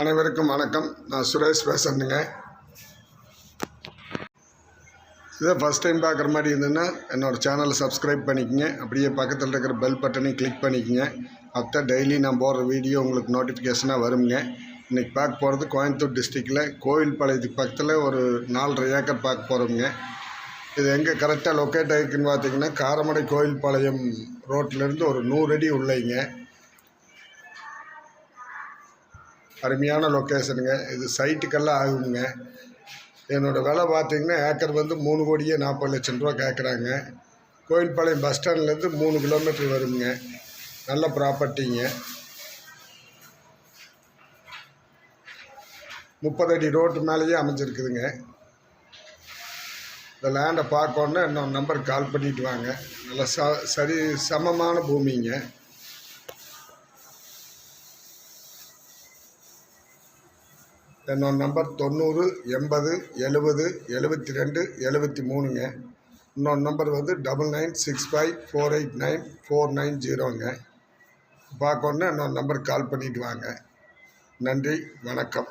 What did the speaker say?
அனைவருக்கும் வணக்கம். நான் சுரேஷ் பேசுகிறேங்க இதை ஃபஸ்ட் டைம் பார்க்குற மாதிரி இருந்ததுன்னா என்னோடய சேனலை சப்ஸ்கிரைப் பண்ணிக்கங்க. அப்படியே பக்கத்தில் இருக்கிற பெல் பட்டனையும் கிளிக் பண்ணிக்கோங்க. அப்போ டெய்லி நான் போடுற வீடியோ உங்களுக்கு நோட்டிஃபிகேஷனாக வருங்க. இன்றைக்கி பார்க்க போகிறது கோயம்புத்தூர் டிஸ்ட்ரிக்டில் கோயில்பாளையத்துக்கு பக்கத்தில் ஒரு நாலரை ஏக்கர் பார்க்க போகிறோங்க இது எங்கே கரெக்டாக லொக்கேட் ஆகிருக்குன்னு பார்த்தீங்கன்னா காரமடை கோயில்பாளையம் ரோட்டிலேருந்து ஒரு நூறு அடி உள்ளேங்க. அருமையான லொக்கேஷனுங்க இது சைட்டுக்கெல்லாம் ஆகுங்க. என்னோடய விலை பார்த்தீங்கன்னா ஏக்கர் வந்து மூணு கோடியே நாற்பது லட்சம் ரூபா கேட்குறாங்க கோயில்பாளையம் பஸ் ஸ்டாண்ட்லேருந்து மூணு கிலோமீட்டர் வருங்க. நல்ல ப்ராப்பர்ட்டிங்க முப்பது அடி ரோட்டு மேலேயே அமைஞ்சிருக்குதுங்க. இந்த லேண்டை பார்க்கணுன்னா இன்னொரு நம்பருக்கு கால் பண்ணிட்டு வாங்க. நல்ல ச சரி சமமான பூமிங்க. என்னோட நம்பர் தொண்ணூறு எண்பது எழுபது எழுபத்தி ரெண்டு எழுபத்தி மூணுங்க இன்னொரு நம்பர் வந்து double nine six five four eight nine four nine ஜீரோங்க. பார்க்கணுன்னா இன்னொரு நம்பருக்கு கால் பண்ணிவிட்டு வாங்க. நன்றி வணக்கம்.